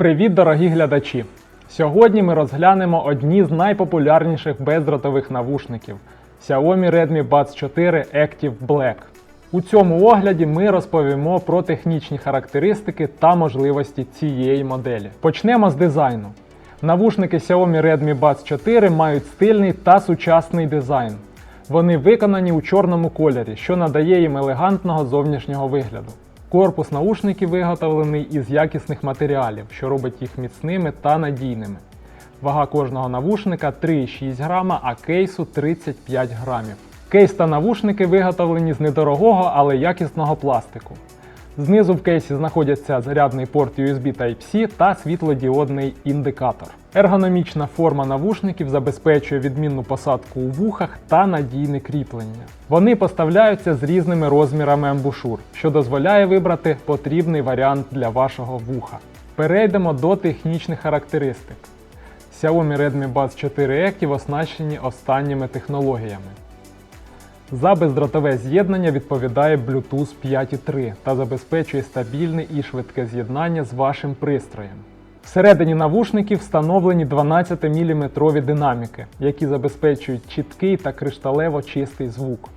Привіт, дорогі глядачі! Сьогодні ми розглянемо одні з найпопулярніших бездротових навушників Xiaomi Redmi Buds 4 Active Black. У цьому огляді ми розповімо про технічні характеристики та можливості цієї моделі. Почнемо з дизайну. Навушники Xiaomi Redmi Buds 4 мають стильний та сучасний дизайн. Вони виконані у чорному кольорі, що надає їм елегантного зовнішнього вигляду. Корпус наушників виготовлений із якісних матеріалів, що робить їх міцними та надійними. Вага кожного навушника 3,6 грама, а кейсу 35 грамів. Кейс та навушники виготовлені з недорогого, але якісного пластику. Знизу в кейсі знаходяться зарядний порт USB Type-C та світлодіодний індикатор. Ергономічна форма навушників забезпечує відмінну посадку у вухах та надійне кріплення. Вони поставляються з різними розмірами амбушур, що дозволяє вибрати потрібний варіант для вашого вуха. Перейдемо до технічних характеристик. Xiaomi Redmi Buds 4 Active оснащені останніми технологіями. За бездротове з'єднання відповідає Bluetooth 5.3 та забезпечує стабільне і швидке з'єднання з вашим пристроєм. Всередині навушників встановлені 12-мм динаміки, які забезпечують чіткий та кришталево чистий звук.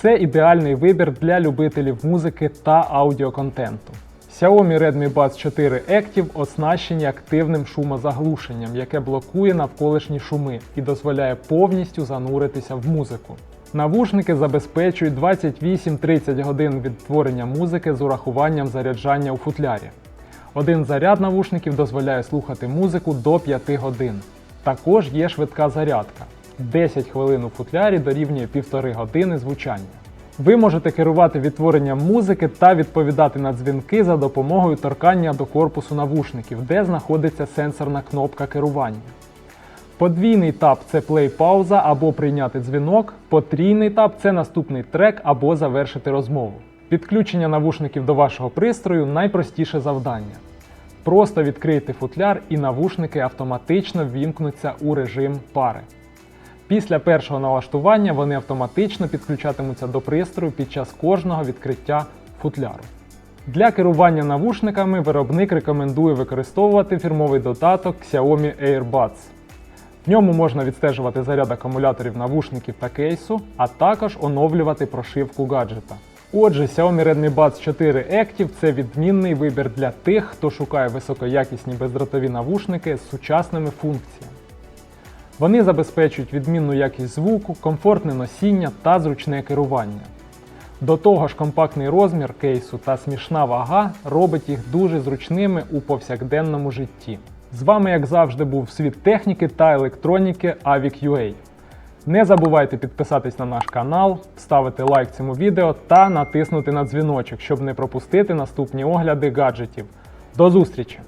Це ідеальний вибір для любителів музики та аудіоконтенту. Xiaomi Redmi Buds 4 Active оснащені активним шумозаглушенням, яке блокує навколишні шуми і дозволяє повністю зануритися в музику. Навушники забезпечують 28-30 годин відтворення музики з урахуванням заряджання у футлярі. Один заряд навушників дозволяє слухати музику до 5 годин. Також є швидка зарядка. 10 хвилин у футлярі дорівнює 1,5 години звучання. Ви можете керувати відтворенням музики та відповідати на дзвінки за допомогою торкання до корпусу навушників, де знаходиться сенсорна кнопка керування. Подвійний тап це плей-пауза або прийняти дзвінок. Потрійний тап це наступний трек або завершити розмову. Підключення навушників до вашого пристрою найпростіше завдання. Просто відкрийте футляр і навушники автоматично ввімкнуться у режим пари. Після першого налаштування вони автоматично підключатимуться до пристрою під час кожного відкриття футляру. Для керування навушниками виробник рекомендує використовувати фірмовий додаток Xiaomi AirBuds. В ньому можна відстежувати заряд акумуляторів навушників та кейсу, а також оновлювати прошивку гаджета. Отже, Xiaomi Redmi Buds 4 Active це відмінний вибір для тих, хто шукає високоякісні бездротові навушники з сучасними функціями. Вони забезпечують відмінну якість звуку, комфортне носіння та зручне керування. До того ж, компактний розмір кейсу та смішна вага робить їх дуже зручними у повсякденному житті. З вами, як завжди, був світ техніки та електроніки Avic.ua. Не забувайте підписатись на наш канал, ставити лайк цьому відео та натиснути на дзвіночок, щоб не пропустити наступні огляди гаджетів. До зустрічі!